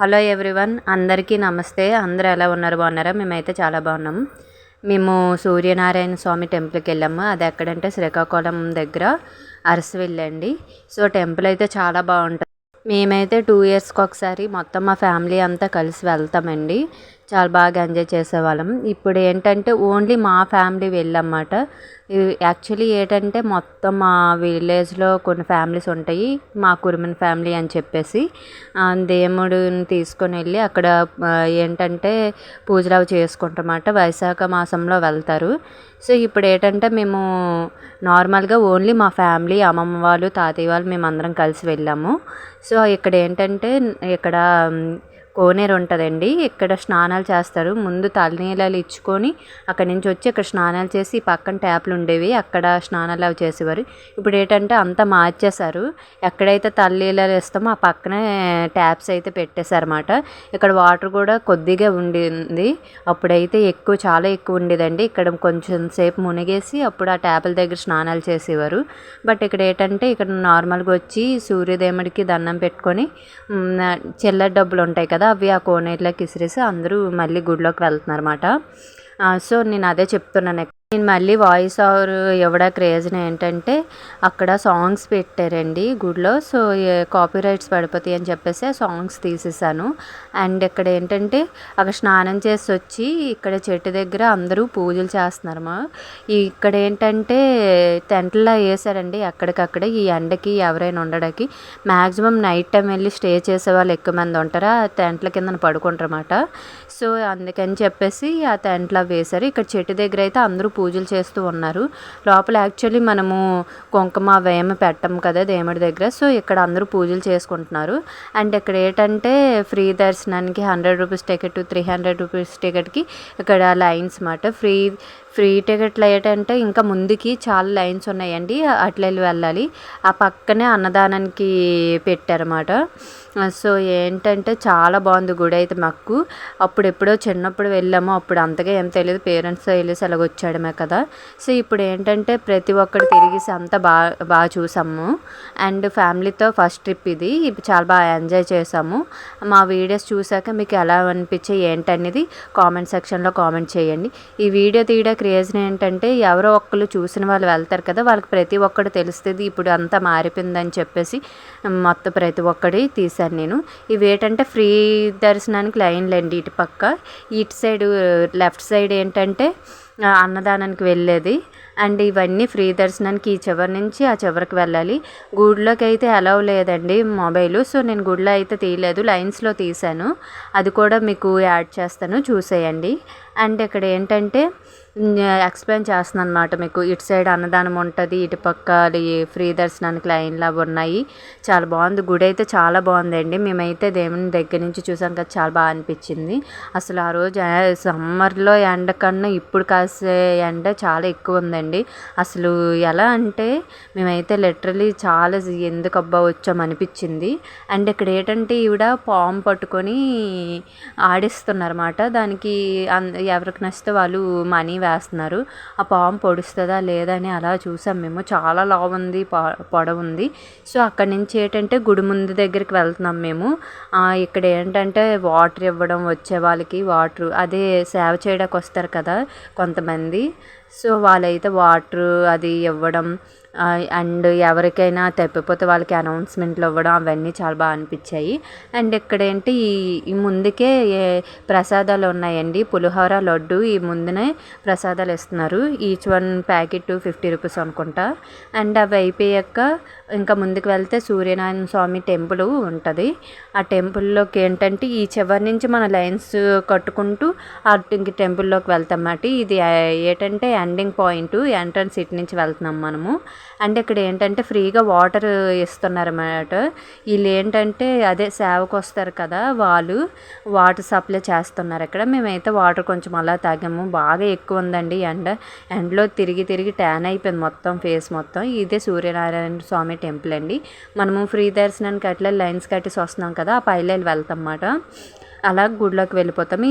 Hello everyone అందరికీ నమస్తే. అందరూ ఎలా ఉన్నారు? బాగున్నారా? మేమైతే చాలా బాగున్నాం. మేము సూర్యనారాయణ స్వామి టెంపుల్కి వెళ్ళాము. అది ఎక్కడంటే శ్రీకాకుళం దగ్గర అరసవిల్లి అండి. సో టెంపుల్ అయితే చాలా బాగుంటుంది. మేమైతే టూ ఇయర్స్కి ఒకసారి మొత్తం మా ఫ్యామిలీ అంతా కలిసి వెళ్తామండి. చాలా బాగా ఎంజాయ్ చేసేవాళ్ళం. ఇప్పుడు ఏంటంటే ఓన్లీ మా ఫ్యామిలీ వెళ్ళమాట యాక్చువల్లీ ఏంటంటే మొత్తం మా విలేజ్లో కొన్ని ఫ్యామిలీస్ ఉంటాయి. మా కురిమిన ఫ్యామిలీ అని చెప్పేసి. దేవుడిని తీసుకొని వెళ్ళి అక్కడ ఏంటంటే పూజలు అవి చేసుకుంటారన్నమాట. వైశాఖ మాసంలో వెళ్తారు. సో ఇప్పుడు ఏంటంటే మేము నార్మల్గా ఓన్లీ మా ఫ్యామిలీ అమ్మమ్మ వాళ్ళు తాతయ్య వాళ్ళు మేము అందరం కలిసి వెళ్ళాము. సో ఇక్కడ ఏంటంటే ఇక్కడ కోనేరు ఉంటుందండి. ఇక్కడ స్నానాలు చేస్తారు. ముందు తలనీళ్ళు ఇచ్చుకొని అక్కడి నుంచి వచ్చి ఇక్కడ స్నానాలు చేసి పక్కన ట్యాప్లు ఉండేవి. అక్కడ స్నానాలు అవి చేసేవారు. ఇప్పుడు ఏంటంటే అంతా మార్చేశారు. ఎక్కడైతే తలనీళ్ళు ఇస్తామో ఆ పక్కనే ట్యాప్స్ అయితే పెట్టేశారన్నమాట. ఇక్కడ వాటర్ కూడా కొద్దిగా ఉండింది. అప్పుడైతే ఎక్కువ చాలా ఎక్కువ ఉండేదండి. ఇక్కడ కొంచెం సేపు మునిగేసి అప్పుడు ఆ ట్యాపుల దగ్గర స్నానాలు చేసేవారు. బట్ ఇక్కడ ఏంటంటే ఇక్కడ నార్మల్గా వచ్చి సూర్యదేవుడికి దండం పెట్టుకొని చిల్లర డబ్బులు ఉంటాయి కదా అవి ఆ కోనేరులోకి విసిరేసి అందరూ మళ్ళీ గుడిలోకి వెళ్తున్నారు అనమాట సో నేను అదే చెప్తున్నాను నేను మళ్ళీ వాయిస్ ఓవర్ ఇవ్వడానికి రీజన్ ఏంటంటే అక్కడ సాంగ్స్ పెట్టారండి గుడిలో. సో కాపీ రైట్స్ పడిపోతాయి అని చెప్పేసి ఆ సాంగ్స్ తీసేసాను అండ్ ఇక్కడ ఏంటంటే అక్కడ స్నానం చేసి వచ్చి ఇక్కడ చెట్టు దగ్గర అందరూ పూజలు చేస్తున్నారు మా. ఇక్కడ ఏంటంటే టెంట్లో వేసారండి అక్కడికక్కడ ఈ ఎండకి ఎవరైనా ఉండడానికి. మ్యాక్సిమం నైట్ టైం వెళ్ళి స్టే చేసే వాళ్ళు ఎక్కువ మంది ఉంటారు ఆ టెంట్ల కింద పడుకుంటారన్నమాట సో అందుకని చెప్పేసి ఆ టెంట్లో వేశారు. ఇక్కడ చెట్టు దగ్గర అయితే అందరూ పూజలు చేస్తూ ఉన్నారు. లోపల యాక్చువల్లీ మనము కుంకుమ వేమ పెట్టం కదా దేవుడి దగ్గర. సో ఇక్కడ అందరూ పూజలు చేసుకుంటున్నారు. అండ్ ఇక్కడ ఏంటంటే ఫ్రీ దర్శనానికి hundred rupees ticket three hundred rupees టికెట్కి ఇక్కడ లైన్స్ అన్నమాట ఫ్రీ ఫ్రీ టికెట్లు ఏంటంటే ఇంకా ముందుకి చాలా లైన్స్ ఉన్నాయండి. అట్లెళ్ళి వెళ్ళాలి. ఆ పక్కనే అన్నదానానికి పెట్టారన్నమాట. సో ఏంటంటే చాలా బాగుంది గుడి అయితే మాకు. అప్పుడు ఎప్పుడో చిన్నప్పుడు వెళ్ళాము. అప్పుడు అంతగా ఏం తెలియదు. పేరెంట్స్ వెళ్ళేసి అలాగ చూసుకున్నా కదా. సో ఇప్పుడు ఏంటంటే ప్రతి ఒక్కరు తిరిగేసి అంతా బాగా బాగా చూసాము. అండ్ ఫ్యామిలీతో ఫస్ట్ ట్రిప్ ఇది. చాలా బాగా ఎంజాయ్ చేసాము. మా వీడియోస్ చూసాక మీకు ఎలా అనిపించే ఏంటనేది కామెంట్ సెక్షన్లో కామెంట్ చేయండి. ఈ వీడియో తీయడానికి రీజన్ ఏంటంటే ఎవరో ఒక్కరు చూసిన వాళ్ళు వెళ్తారు కదా వాళ్ళకి ప్రతి ఒక్కరు తెలుస్తుంది. ఇప్పుడు అంతా మారిపోయిందని చెప్పేసి మొత్తం ప్రతి ఒక్కటి తీశాను నేను. ఇవి ఏంటంటే ఫ్రీ దర్శనానికి లైన్లు అండి ఇటు పక్క. ఇటు సైడ్ లెఫ్ట్ సైడ్ ఏంటంటే అన్నదానానికి వెళ్ళేది. అండ్ ఇవన్నీ ఫ్రీ దర్శనానికి ఈ చివరి నుంచి ఆ చివరికి వెళ్ళాలి. గుడిలోకి అయితే అలౌ లేదండి మొబైల్ సో నేను గుడిలో అయితే తీయలేదు. లైన్స్లో తీశాను. అది కూడా మీకు యాడ్ చేస్తాను. చూసేయండి. అండ్ ఇక్కడ ఏంటంటే ఎక్స్ప్లెయిన్ చేస్తున్నాను అనమాట మీకు. ఇటు సైడ్ అన్నదానం ఉంటుంది ఇటు పక్క ఫ్రీ దర్శనానికి లైన్లు లాగా ఉన్నాయి. చాలా బాగుంది. గుడి అయితే చాలా బాగుందండి. మేమైతే దేవుని దగ్గర నుంచి చూసాం కదా చాలా బాగా అనిపించింది. అసలు ఆ రోజు సమ్మర్లో ఎండ కన్నా ఇప్పుడు కాసే ఎండ చాలా ఎక్కువ ఉందండి. అసలు ఎలా అంటే మేమైతే లిటరలీ చాలా ఎందుకు అబ్బా వచ్చాం అనిపించింది. అండ్ ఇక్కడ ఏంటంటే ఈవిడ పాము పట్టుకొని ఆడిస్తున్నారన్నమాట. దానికి ఎవరికి నచ్చితే వాళ్ళు మనీ వేస్తున్నారు ఆ పాము పొడుస్తుందా లేదా అని అలా చూసాం మేము. చాలా లావు ఉంది పొడవు ఉంది. సో అక్కడి నుంచి ఏంటంటే గుడి ముందు దగ్గరికి వెళ్తున్నాం మేము. ఇక్కడ ఏంటంటే వాటర్ ఇవ్వడం వచ్చే వాళ్ళకి వాటర్ అదే సేవ చేయడానికి వస్తారు కదా కొంతమంది. సో వాళ్ళైతే వాటర్ అది ఇవ్వడం అండ్ ఎవరికైనా తప్పిపోతే వాళ్ళకి అనౌన్స్మెంట్లు ఇవ్వడం అవన్నీ చాలా బాగా అనిపించాయి. అండ్ ఇక్కడ ఏంటి ఈ ముందుకే ప్రసాదాలు ఉన్నాయండి. పులిహోర లడ్డు ఈ ముందునే ప్రసాదాలు ఇస్తున్నారు. Each one packet fifty rupees అనుకుంటా. అండ్ అవి అయిపోయాక ఇంకా ముందుకు వెళ్తే సూర్యనారాయణ స్వామి టెంపుల్ ఉంటుంది. ఆ టెంపుల్లోకి ఏంటంటే ఈ చివరి నుంచి మన లైన్స్ కట్టుకుంటూ అటు ఇంక టెంపుల్లోకి వెళ్తాం అన్నమాట. ఇది ఏంటంటే ఎండింగ్ పాయింట్ ఎంట్రన్స్ ఇటు నుంచి వెళ్తున్నాం మనము. అండ్ ఇక్కడ ఏంటంటే ఫ్రీగా వాటర్ ఇస్తున్నారన్నమాట వీళ్ళు ఏంటంటే అదే సేవకు వస్తారు కదా వాళ్ళు వాటర్ సప్లై చేస్తున్నారు ఇక్కడ. మేమైతే వాటర్ కొంచెం అలా తాగాము. బాగా ఎక్కువ ఉందండి ఎండ. ఎండలో తిరిగి తిరిగి ట్యాన్ అయిపోయింది మొత్తం ఫేస్ మొత్తం. ఇదే సూర్యనారాయణ స్వామి టెంపుల్ అండి. మనము ఫ్రీ దర్శనానికి అట్లా లైన్స్ కట్టేసి వస్తున్నాం కదా ఆ పైలైలు వెళ్తాం అన్నమాట అలా గుడిలోకి వెళ్ళిపోతాము.